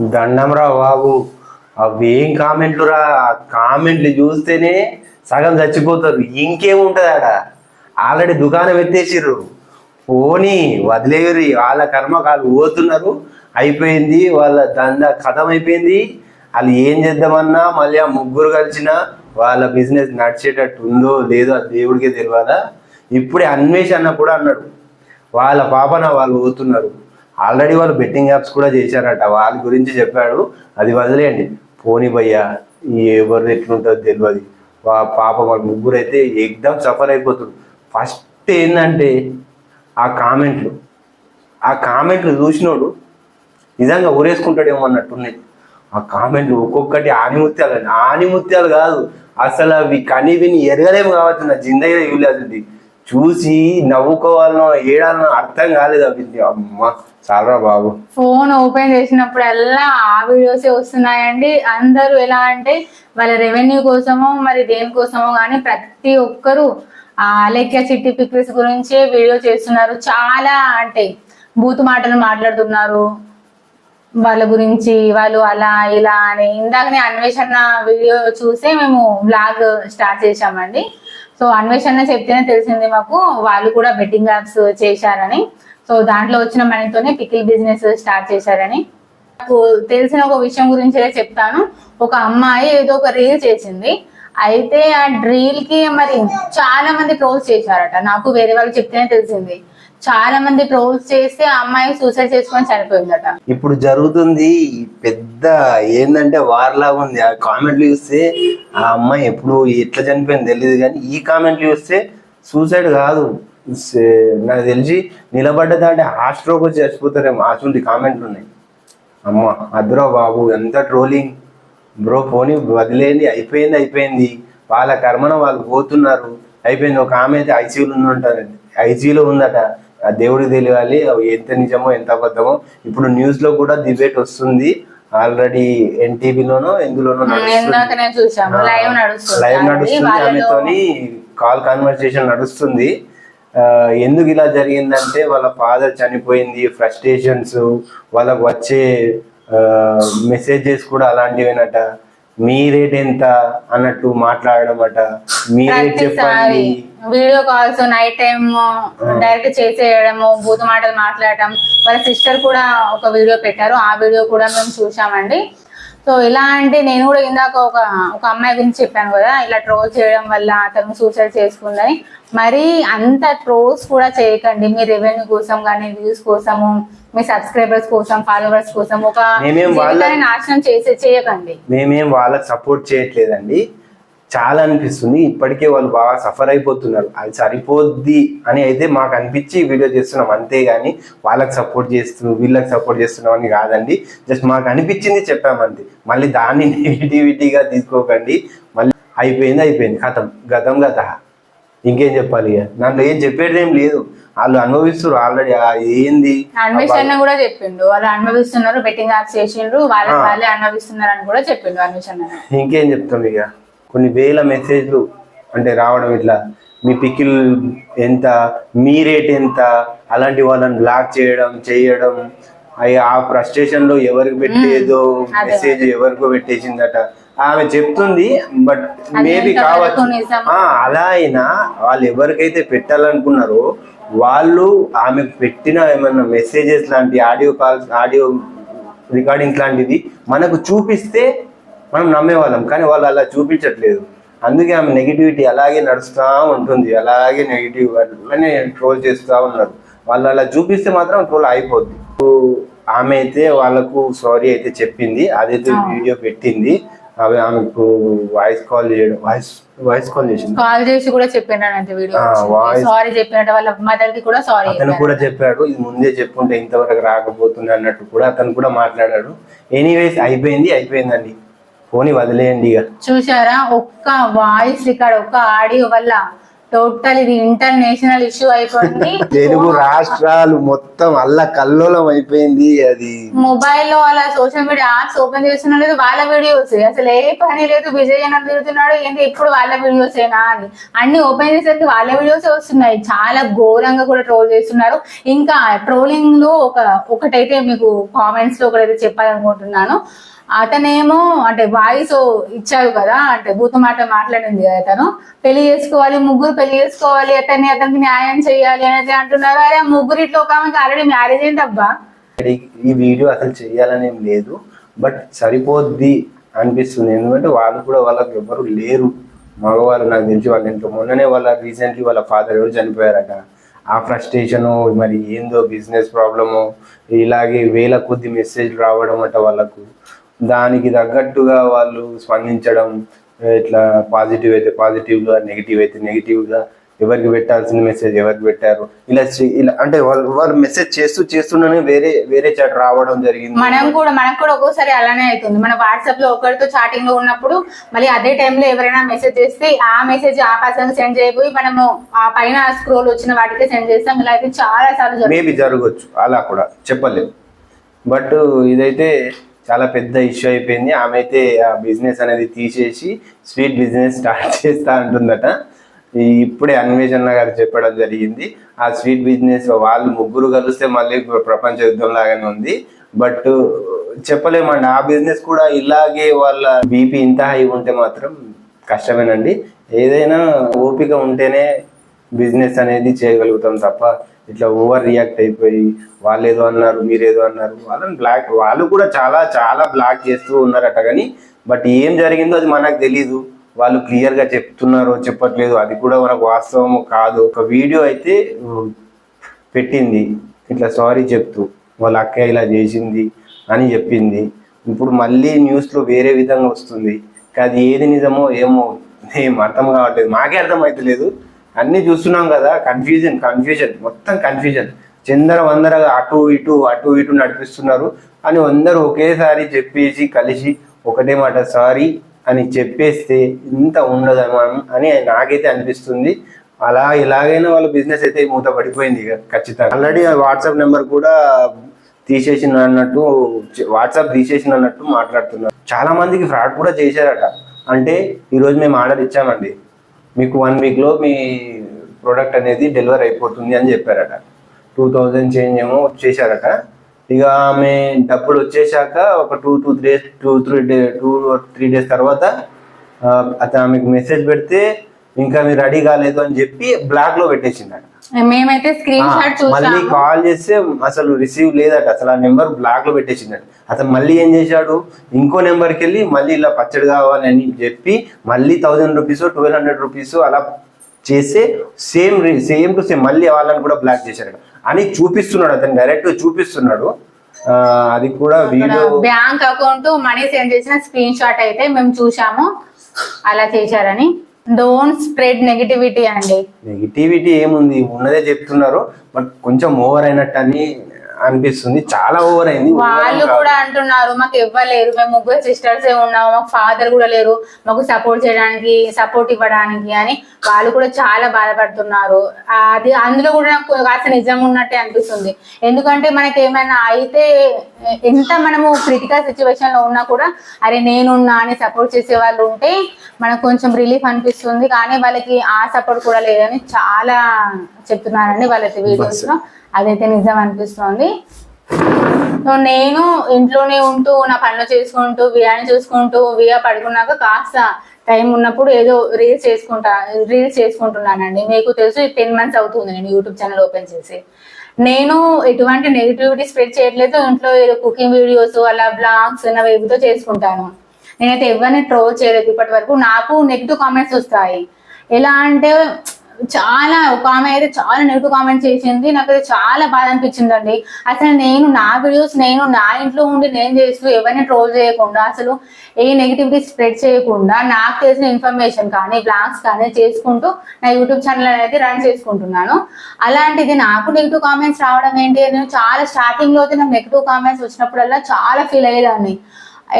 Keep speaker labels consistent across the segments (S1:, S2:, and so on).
S1: దండంరా బాబు. అవి ఏం కామెంట్లు రా? కామెంట్లు చూస్తేనే సగం చచ్చిపోతారు. ఇంకేముంటుంది ఆడ? ఆల్రెడీ దుకాణం ఎత్తేసిర్రు. పోనీ వదిలేరు వాళ్ళ కర్మ వాళ్ళు పోతున్నారు. అయిపోయింది. వాళ్ళ దంద కథం అయిపోయింది వాళ్ళు ఏం చేద్దామన్నా మళ్ళీ ఆ ముగ్గురు కలిసిన వాళ్ళ బిజినెస్ నడిచేటట్టు ఉందో లేదో దేవుడికే తెలియదా ఇప్పుడే అన్వేష్ అన్న కూడా అన్నాడు. వాళ్ళ పాపన వాళ్ళు పోతున్నారు. ఆల్రెడీ వాళ్ళు బెట్టింగ్ యాప్స్ కూడా చేశారట. వాళ్ళ గురించి చెప్పాడు. అది వదిలేయండి. పోనీ భయ్యా ఎవరు ఎట్లుంటుందో తెలియదు పాప వాళ్ళ ముగ్గురు అయితే ఎగ్దమ్ సఫర్ అయిపోతుంది ఫస్ట్ ఏంటంటే ఆ కామెంట్లు. ఆ కామెంట్లు చూసినోడు నిజంగా ఊరేసుకుంటాడేమో అన్నట్టున్నాయి ఆ కామెంట్లు ఒక్కొక్కటి ఆనిముత్యాలు. ఆనిముత్యాలు కాదు. అసలు అవి కని విని ఎరగలేము కావచ్చు నా జిందగీ ఇవ్వలేదు చూసి నవ్వుకోవాలనో ఏడాలనో అర్థం కాలేదు అవి అమ్మ చాలా బాబు.
S2: ఫోన్ ఓపెన్ చేసినప్పుడల్లా ఆ వీడియోసే వస్తున్నాయండి. అందరూ ఎలా అంటే వాళ్ళ రెవెన్యూ కోసమో మరి దేనికోసమో కానీ ప్రతి ఒక్కరు ఆ అలేఖ్య చిట్టి పిక్స్ గురించే వీడియో చేస్తున్నారు. చాలా అంటే బూతు మాటలు మాట్లాడుతున్నారు. వాళ్ళ గురించి వాళ్ళు అలా ఇలా అని. ఇందాకనే అన్వేషణ వీడియో చూసే మేము బ్లాగ్ స్టార్ట్ చేశామండి. సో అన్వేషణ చెప్తేనే తెలిసింది మాకు. వాళ్ళు కూడా బెట్టింగ్ యాప్స్ చేశారని. సో దాంట్లో వచ్చిన మనీతోనే పికిల్ బిజినెస్ స్టార్ట్ చేశారని. నాకు తెలిసిన ఒక విషయం గురించి చెప్తాను. ఒక అమ్మాయి ఏదో ఒక రీల్ చేసింది. అయితే ఆ రీల్కి మరి చాలా మంది ట్రోల్స్ చేశారట. నాకు వేరే వాళ్ళు చెప్తేనే తెలిసింది. చాలా మంది ట్రోల్స్ చేస్తే ఆ అమ్మాయి సూసైడ్ చేసుకొని చనిపోయిందట.
S1: ఇప్పుడు జరుగుతుంది పెద్ద ఏంటంటే వార్లాగా ఉంది. ఆ కామెంట్లు చూస్తే ఆ అమ్మాయి ఎప్పుడు ఎట్లా చనిపోయింది తెలియదు కానీ ఈ కామెంట్లు చూస్తే సూసైడ్ కాదు. నాకు తెలిసి నిలబడ్డ దాంటే హార్ట్ వచ్చి చచ్చిపోతారేమో. అటువంటి కామెంట్లు ఉన్నాయి. అమ్మ అద్రో బాబు ఎంత ట్రోలింగ్. బ్రో పోనీ వదిలేండి అయిపోయింది అయిపోయింది. వాళ్ళ కర్మన వాళ్ళు పోతున్నారు. అయిపోయింది. ఒక ఆమె అయితే ఐసీయూలో ఉందంటారండి ఐసీయూలో ఉందట. ఆ దేవుడికి తెలియాలి అవి ఎంత నిజమో ఎంత అబద్ధమో. ఇప్పుడు న్యూస్లో కూడా డిబేట్ వస్తుంది. ఆల్రెడీ ఎన్టీవీలోనో ఎందులోనో
S2: లైవ్ నడుస్తుంది.
S1: ఆమెతోని కాల్ కన్వర్సేషన్ నడుస్తుంది. ఎందుకు ఇలా జరిగిందంటే వాళ్ళ ఫాదర్ చనిపోయింది ఫ్రస్ట్రేషన్స్ వాళ్ళకు వచ్చే మెసేజెస్ కూడా అలాంటివేనట. మీ రేట్ ఎంత అన్నట్టు మాట్లాడడం అట. మీ రేట్ చెప్పండి.
S2: Video calls night time direct చేసేయడము బూతు మాటలు మాట్లాడటం. వాళ్ళ సిస్టర్ కూడా ఒక వీడియో పెట్టారు. ఆ వీడియో కూడా మేము చూసామండి సో ఇలా అంటే నేను కూడా ఇందాక ఒక ఒక అమ్మాయి గురించి చెప్పాను కదా ఇలా ట్రోల్ చేయడం వల్ల అతను సూసైడ్ చేసుకుందని. మరి అంత ట్రోల్స్ కూడా చేయకండి. మీ రెవెన్యూ కోసం కానీ వ్యూస్ కోసము మీ సబ్స్క్రైబర్స్ కోసం ఫాలోవర్స్ కోసం ఒక నాశనం చేసే చేయకండి.
S1: మేమేం వాళ్ళకి సపోర్ట్ చేయట్లేదండి. చాలా అనిపిస్తుంది. ఇప్పటికే వాళ్ళు బాగా సఫర్ అయిపోతున్నారు. అది సరిపోద్ది అని అయితే మాకు అనిపించి వీడియో చేస్తున్నాం. అంతేగాని వాళ్ళకి సపోర్ట్ చేస్తున్నాం వీళ్ళకి సపోర్ట్ చేస్తున్నాం అని కాదండి. జస్ట్ మాకు అనిపించింది చెప్పామంతే మళ్ళీ దాన్ని నెగిటివిటీగా తీసుకోకండి. మళ్ళీ అయిపోయింది అయిపోయింది. గతం గతం గత ఇంకేం చెప్పాలి ఇక? దాంట్లో ఏం చెప్పేది ఏం లేదు. వాళ్ళు అనుభవిస్తారు ఆల్రెడీ ఏంది?
S2: అన్వేషణ కూడా చెప్పిండు. వాళ్ళు అనుభవిస్తున్నారు బెట్టింగ్ యాప్స్ చేసిండ్రు. వాళ్ళ. వాళ్ళే అనుభవిస్తున్నారు అని కూడా చెప్పిండు అన్వేషణ.
S1: ఇంకేం చెప్తాం ఇక? కొన్ని వేల మెసేజ్లు అంటే రావడం ఇట్లా మీ పికిల్ ఎంత మీ రేట్ ఎంత అలాంటి వాళ్ళని బ్లాక్ చేయడం చేయడం అవి ఆ ఫ్రస్ట్రేషన్లో ఎవరికి పెట్టేదో. మెసేజ్ ఎవరికో పెట్టేసిందట. ఆమె చెప్తుంది బట్ మేబీ కావచ్చు. అలా అయినా వాళ్ళు ఎవరికైతే పెట్టాలనుకున్నారో వాళ్ళు ఆమె పెట్టిన ఏమన్నా మెసేజెస్ లాంటి ఆడియో కాల్స్ ఆడియో రికార్డింగ్స్ లాంటివి మనకు చూపిస్తే మనం నమ్మేవాళ్ళం కానీ వాళ్ళు అలా చూపించట్లేదు. అందుకే ఆమె నెగిటివిటీ అలాగే నడుస్తూ ఉంటుంది అలాగే నెగిటివ్ అట్లనే ట్రోల్ చేస్తూ ఉన్నారు. వాళ్ళు అలా చూపిస్తే మాత్రం ట్రోల్ అయిపోద్ది. ఆమె అయితే వాళ్ళకు సారీ అయితే చెప్పింది అదైతే వీడియో పెట్టింది అవి ఆమెకు వాయిస్ కాల్ చేయడం వాయిస్ వాయిస్ కాల్ చేసింది.
S2: కాల్ చేసి కూడా చెప్పిండ్రు వీడియో.
S1: ఆ, voice-
S2: సారీ చెప్పినట్టు వాళ్ళ మదర్కి కూడా సారీ
S1: అతను కూడా చెప్పాడు ఇది ముందే చెప్పుంటే ఇంతవరకు రాకపోతుంది అన్నట్టు కూడా అతను కూడా మాట్లాడాడు. ఎనీవేస్ అయిపోయింది అయిపోయిందండి. ఫోన్ వదిలేయండి ఇక.
S2: చూసారా ఒక్క వాయిస్ రికార్డ్ ఒక్క ఆడియో వల్ల టోటల్ ఇది ఇంటర్నేషనల్ ఇష్యూ అయిపోయింది.
S1: తెలుగు రాష్ట్రాలు మొత్తం అల్ల కల్లోలం అయిపోయింది అది.
S2: మొబైల్లో అలా సోషల్ మీడియా యాప్స్ ఓపెన్ చేస్తున్నా లేదు వాళ్ళ వీడియోస్ అసలు ఏ పని లేదు విజయ్ అన్న తిరుగుతున్నాడు ఏంటి ఎప్పుడు వాళ్ళ వీడియోస్ ఏనా అని. అన్ని ఓపెన్ చేసేసరికి వాళ్ళ వీడియోస్ వస్తున్నాయి. చాలా ఘోరంగా కూడా ట్రోల్ చేస్తున్నారు. ఇంకా ట్రోలింగ్లో ఒక ఒకటైతే మీకు కామెంట్స్లో ఒకటైతే చెప్పాలనుకుంటున్నాను. అతనేమో అంటే వాయిస్ ఇచ్చారు కదా అంటే భూత మాట మాట్లాడింది కదా అతను పెళ్ళి చేసుకోవాలి ముగ్గురు పెళ్ళి చేసుకోవాలి అతన్ని అతనికి న్యాయం చేయాలి అనేది అంటున్నారు అరే ముగ్గురు ముగ్గురిట్లో ఒక ఆమెకి ఆల్రెడీ మ్యారేజ్ ఏంటబ్బా?
S1: ఈ వీడియో అసలు చేయాలనేం లేదు బట్ సరిపోద్ది అనిపిస్తుంది. ఎందుకంటే వాళ్ళు కూడా వాళ్ళకి ఎవరు లేరు. మగవాళ్ళు నాకు తెలిసి వాళ్ళు ఇంట్లో మొన్ననే వాళ్ళ రీసెంట్లీ వాళ్ళ ఫాదర్ ఎవరు చనిపోయారట. ఆ ఫ్రస్ట్రేషన్ మరి ఏందో బిజినెస్ ప్రాబ్లము ఇలాగే వేల కొద్ది మెసేజ్ రావడం అట వాళ్ళకు. దానికి తగ్గట్టుగా వాళ్ళు స్పందించడం ఇట్లా పాజిటివ్ అయితే పాజిటివ్గా నెగిటివ్ అయితే నెగిటివ్గా ఎవరికి పెట్టాల్సిన మెసేజ్ ఎవరికి పెట్టారు? ఇలా ఇలా అంటే వాళ్ళు వాళ్ళు మెసేజ్ చేస్తూ చేస్తూనే వేరే వేరే చాట్ రావడం జరిగింది.
S2: మనం కూడా మనకు కూడా ఒక్కోసారి అలానే అవుతుంది మన వాట్సాప్లో ఒకరితో చాటింగ్లో ఉన్నప్పుడు మళ్ళీ అదే టైంలో ఎవరైనా మెసేజ్ చేస్తే ఆ మెసేజ్ ఆ పర్సన్ సెండ్ చేయబోయి మనము ఆ పైన స్క్రోల్ వచ్చిన వాటికే సెండ్ చేస్తాం. ఇలా అయితే చాలా సార్లు
S1: మేబీ జరగవచ్చు. అలా కూడా చెప్పలేము బట్ ఇదైతే చాలా పెద్ద ఇష్యూ అయిపోయింది. ఆమె అయితే ఆ బిజినెస్ అనేది తీసేసి స్వీట్ బిజినెస్ స్టార్ట్ చేస్తా అంటుందట. ఇప్పుడే అన్వేషణ గారు చెప్పడం జరిగింది. ఆ స్వీట్ బిజినెస్ వాళ్ళు ముగ్గురు కలిస్తే మళ్ళీ ప్రపంచ యుద్ధం లాగానే ఉంది. బట్ చెప్పలేమండి. ఆ బిజినెస్ కూడా ఇలాగే వాళ్ళ బీపీ ఇంత హై ఉంటే మాత్రం కష్టమేనండి. ఏదైనా ఓపిక ఉంటేనే బిజినెస్ అనేది చేయగలుగుతాం తప్ప ఇట్లా ఓవర్ రియాక్ట్ అయిపోయి వాళ్ళు ఏదో అన్నారు మీరు ఏదో అన్నారు వాళ్ళని బ్లాక్ వాళ్ళు కూడా చాలా చాలా బ్లాక్ చేస్తూ ఉన్నారట కానీ బట్ ఏం జరిగిందో అది మనకు తెలీదు. వాళ్ళు క్లియర్గా చెప్తున్నారో చెప్పట్లేదు అది కూడా మనకు వాస్తవం కాదు. ఒక వీడియో అయితే పెట్టింది. ఇట్లా సారీ చెప్తూ వాళ్ళ అక్క ఇలా చేసింది అని చెప్పింది. ఇప్పుడు మళ్ళీ న్యూస్లో వేరే విధంగా వస్తుంది. కానీ అది ఏది నిజమో ఏమో ఏం అర్థం కావట్లేదు. మాకే అర్థం అవుతలేదు అన్నీ చూస్తున్నాం కదా కన్ఫ్యూజన్ కన్ఫ్యూజన్ మొత్తం కన్ఫ్యూజన్ చిందర వందరగా అటు ఇటు అటు ఇటు నడిపిస్తున్నారు. అని అందరూ ఒకేసారి చెప్పేసి కలిసి ఒకటే మాట సారీ అని చెప్పేస్తే ఇంత ఉండదు మనం అని నాకైతే అనిపిస్తుంది. అలా ఎలాగైనా వాళ్ళ బిజినెస్ అయితే మూత పడిపోయింది ఇక ఖచ్చితంగా. ఆల్రెడీ వాట్సాప్ నెంబర్ కూడా తీసేసిన అన్నట్టు వాట్సాప్ తీసేసిన అన్నట్టు మాట్లాడుతున్నారు. చాలా మందికి ఫ్రాడ్ కూడా చేశారట. అంటే ఈరోజు మేము ఆర్డర్ ఇచ్చామండి. మీకు వన్ వీక్లో మీ ప్రోడక్ట్ అనేది డెలివరీ అయిపోతుంది అని చెప్పారట. టూ థౌజండ్ చేంజ్ ఏమో చేశారట. ఇక ఆమె డబ్బులు వచ్చేసాక ఒక two two three days two three day two three days తర్వాత అతను ఆమెకు మెసేజ్ పెడితే ఇంకా మీరు రెడీ కాలేదు అని చెప్పి బ్లాక్లో పెట్టేసిందట.
S2: మేమైతే స్క్రీన్ షాట్
S1: మళ్ళీ కాల్ చేస్తే అసలు రిసీవ్ లేదట. అసలు ఆ నెంబర్ బ్లాక్లో పెట్టేసిందట. అతను మళ్ళీ ఏం చేశాడు? ఇంకో నెంబర్కి వెళ్ళి మళ్ళీ ఇలా పచ్చడి కావాలని చెప్పి మళ్ళీ thousand rupees twelve hundred rupees అలా చేస్తే సేమ్ సేమ్ టు సేమ్ మళ్ళీ వాళ్ళని కూడా బ్లాక్ చేశాడు అని చూపిస్తున్నాడు అతను డైరెక్ట్ చూపిస్తున్నాడు. అది కూడా video
S2: bank account money send చేసిన స్క్రీన్ షాట్ అయితే మేము చూసాము. అలా చేశారని. డోంట్ స్ప్రెడ్ నెగిటివిటీ అండి
S1: నెగిటివిటీ ఏముంది? ఉన్నదే చెప్తున్నారు బట్ కొంచెం ఓవర్ అయినట్టు అని అనిపిస్తుంది. చాలా ఓవర్ అయింది.
S2: వాళ్ళు కూడా అంటున్నారు మాకు ఇవ్వలేరు మేము ముగ్గురు సిస్టర్స్ ఏ ఉన్నాము మాకు ఫాదర్ కూడా లేరు మాకు సపోర్ట్ చేయడానికి సపోర్ట్ ఇవ్వడానికి అని వాళ్ళు కూడా చాలా బాధపడుతున్నారు. అది అందులో కూడా నాకు కాస్త నిజం ఉన్నట్టే అనిపిస్తుంది. ఎందుకంటే మనకి ఏమైనా అయితే ఎంత మనము క్రిటికల్ సిచ్యువేషన్లో ఉన్నా కూడా అరే నేనున్నా అని సపోర్ట్ చేసే వాళ్ళు ఉంటే మనకు కొంచెం రిలీఫ్ అనిపిస్తుంది. కానీ వాళ్ళకి ఆ సపోర్ట్ కూడా లేదని చాలా చెప్తున్నారండి వాళ్ళకి వీడియోస్లో. అదైతే నిజం అనిపిస్తుంది. సో నేను ఇంట్లోనే ఉంటూ నా పనులు చేసుకుంటూ వియాని చూసుకుంటూ వియా పడుకున్నాక కాస్త టైం ఉన్నప్పుడు ఏదో రీల్స్ చేసుకుంటా రీల్స్ చేసుకుంటున్నానండి. మీకు తెలుసు టెన్ మంత్స్ అవుతుంది నేను యూట్యూబ్ ఛానల్ ఓపెన్ చేసి. నేను ఎటువంటి నెగిటివిటీ స్ప్రెడ్ చేయట్లేదు. ఇంట్లో ఏదో కుకింగ్ వీడియోస్ అలా బ్లాగ్స్ నా వేపుతో చేసుకుంటాను. నేనైతే ఎవరిని ట్రోల్ చేయలేదు ఇప్పటి వరకు నాకు నెగిటివ్ కామెంట్స్ వస్తాయి. ఎలా అంటే చాలా ఒక ఆమె అయితే చాలా నెగిటివ్ కామెంట్ చేసింది. నాకైతే చాలా బాధ అనిపించిందండి. అసలు నేను నా వీడియోస్ నేను నా ఇంట్లో ఉండి నేను చేస్తూ ఎవరిని ట్రోల్ చేయకుండా అసలు ఏ నెగిటివిటీ స్ప్రెడ్ చేయకుండా నాకు తెలిసిన ఇన్ఫర్మేషన్ కానీ బ్లాగ్స్ కానీ చేసుకుంటూ నా యూట్యూబ్ ఛానల్ అనేది రన్ చేసుకుంటున్నాను. అలాంటిది నాకు నెగిటివ్ కామెంట్స్ రావడం ఏంటి నేను చాలా స్టార్టింగ్లో అయితే నాకు నెగిటివ్ కామెంట్స్ వచ్చినప్పుడల్లా చాలా ఫీల్ అయ్యేదాన్ని.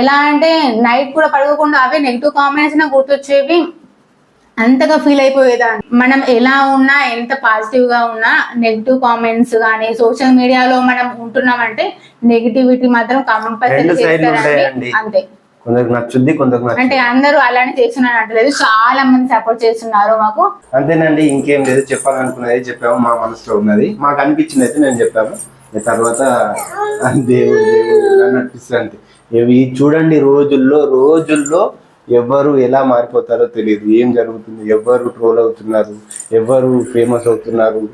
S2: ఎలా అంటే నైట్ కూడా పడుకోకుండా అవే నెగిటివ్ కామెంట్స్ నాకు గుర్తొచ్చేవి అంతగా ఫీల్ అయిపోయేదాన్ని మనం ఎలా ఉన్నా ఎంత పాజిటివ్గా ఉన్నా నెగిటివ్ కామెంట్స్ కానీ సోషల్ మీడియాలో మనం ఉంటున్నామంటే నెగిటివిటీ మాత్రం కంపల్సరీ చేస్తారండి. అంతే.
S1: కొందరికి నచ్చుద్ది కొందరికి
S2: అంటే అందరూ అలానే చేస్తున్నారు అంటలేదు చాలా మంది సపోర్ట్ చేస్తున్నారు మాకు.
S1: అంతేనండి ఇంకేం లేదు. చెప్పాలనుకున్నది చెప్పాము మా మనసులో ఉన్నది. మాకు అనిపించింది అయితే నేను చెప్పాము తర్వాత దేవుడు దేవుడు అని అనిపిస్తుంది అంతే ఇవి చూడండి రోజుల్లో రోజుల్లో ఎవరు ఎలా మారిపోతారో తెలియదు. ఏం జరుగుతుంది? ఎవరు ట్రోల్ అవుతున్నారు? ఎవరు ఫేమస్ అవుతున్నారు?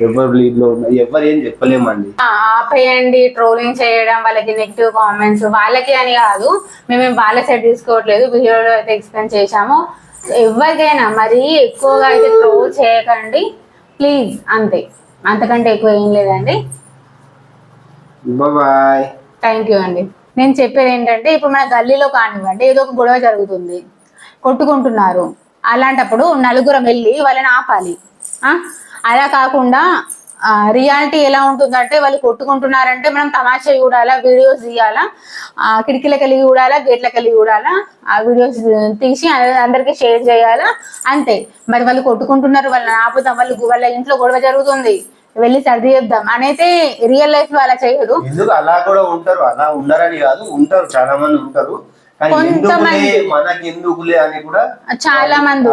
S1: ఎవరు లీడ్లో ఉన్నారు? ఎవరు ఏం చెప్పలేమండి.
S2: ఆపేయండి. ట్రోలింగ్ చేయడం వాళ్ళకి నెగిటివ్ కామెంట్స్ వాళ్ళకి అని కాదు. మేమేం వాళ్ళ సైడ్ తీసుకోవట్లేదు. వీడియోలో అయితే ఎక్స్ప్లెయిన్ చేశాము. ఎవరికైనా మరీ ఎక్కువగా అయితే ట్రోల్ చేయకండి. ప్లీజ్ అంతే. అంతకంటే ఎక్కువ ఏం లేదండి.
S1: బాయ్
S2: థ్యాంక్ యూ అండి. నేను చెప్పేది ఏంటంటే ఇప్పుడు మన గల్లీలో కానివ్వండి ఏదో ఒక గొడవ జరుగుతుంది కొట్టుకుంటున్నారు. అలాంటప్పుడు నలుగురం వెళ్ళి వాళ్ళని ఆపాలి. అలా కాకుండా రియాలిటీ ఎలా ఉంటుందంటే వాళ్ళు కొట్టుకుంటున్నారంటే మనం తమాషా చూడాలా వీడియోస్ తీయాలా ఆ, కిటికీలకు వెళ్ళి చూడాలా గేట్లకు వెళ్ళి చూడాలా ఆ వీడియోస్ తీసి అందరికీ షేర్ చేయాలా అంతే. మరి వాళ్ళు కొట్టుకుంటున్నారు వాళ్ళని ఆపుతాం వాళ్ళు వాళ్ళ ఇంట్లో గొడవ జరుగుతుంది. వెళ్ళి సర్ది చెప్దాం అనైతే రియల్ లైఫ్లో అలా చేయదు
S1: ఎందుకు అలా కూడా ఉంటారు? అలా ఉండరని కాదు ఉంటారు చాలా మంది ఉంటారు. కానీ
S2: కొంతమంది.
S1: ఎందుకులే మనకి ఎందుకులే అని కూడా
S2: చాలా మంది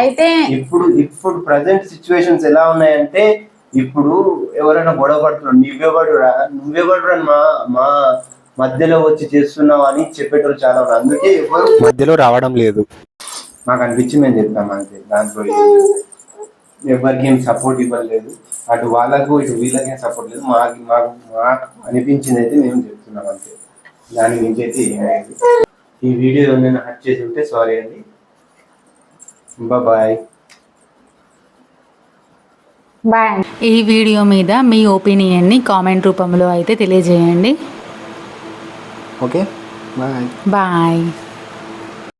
S2: అయితే
S1: ఇప్పుడు ఇప్పుడు ప్రజెంట్ సిచ్యువేషన్స్ ఎలా ఉన్నాయంటే ఇప్పుడు ఎవరైనా గొడవ పడుతున్నారు నువ్వెవడురా నువ్వెవడురా మా మా మధ్యలో వచ్చి చేస్తున్నావు అని చెప్పేటోళ్ళు చాలా ఉన్నారు. అందుకే ఎవరు మధ్యలో రావడం లేదు. మాకు అనిపించి మేము చెప్తాం అంతే. దాంట్లో. ఎవరికి ఏం సపోర్ట్ ఇవ్వలేదు. అటు వాళ్ళకు ఇటు వీళ్ళకి సపోర్ట్ లేదు. మాకు మాకు మాకు అనిపించింది అయితే మేము చెప్తున్నాం అంతే. దాని మించి అయితే ఈ వీడియో నేను హట్ చేసి ఉంటే సారీ అండి. బాయ్
S2: బాయ్ ఈ వీడియో మీద మీ ఒపీనియన్ని కామెంట్ రూపంలో అయితే తెలియజేయండి.
S1: Okay bye
S2: bye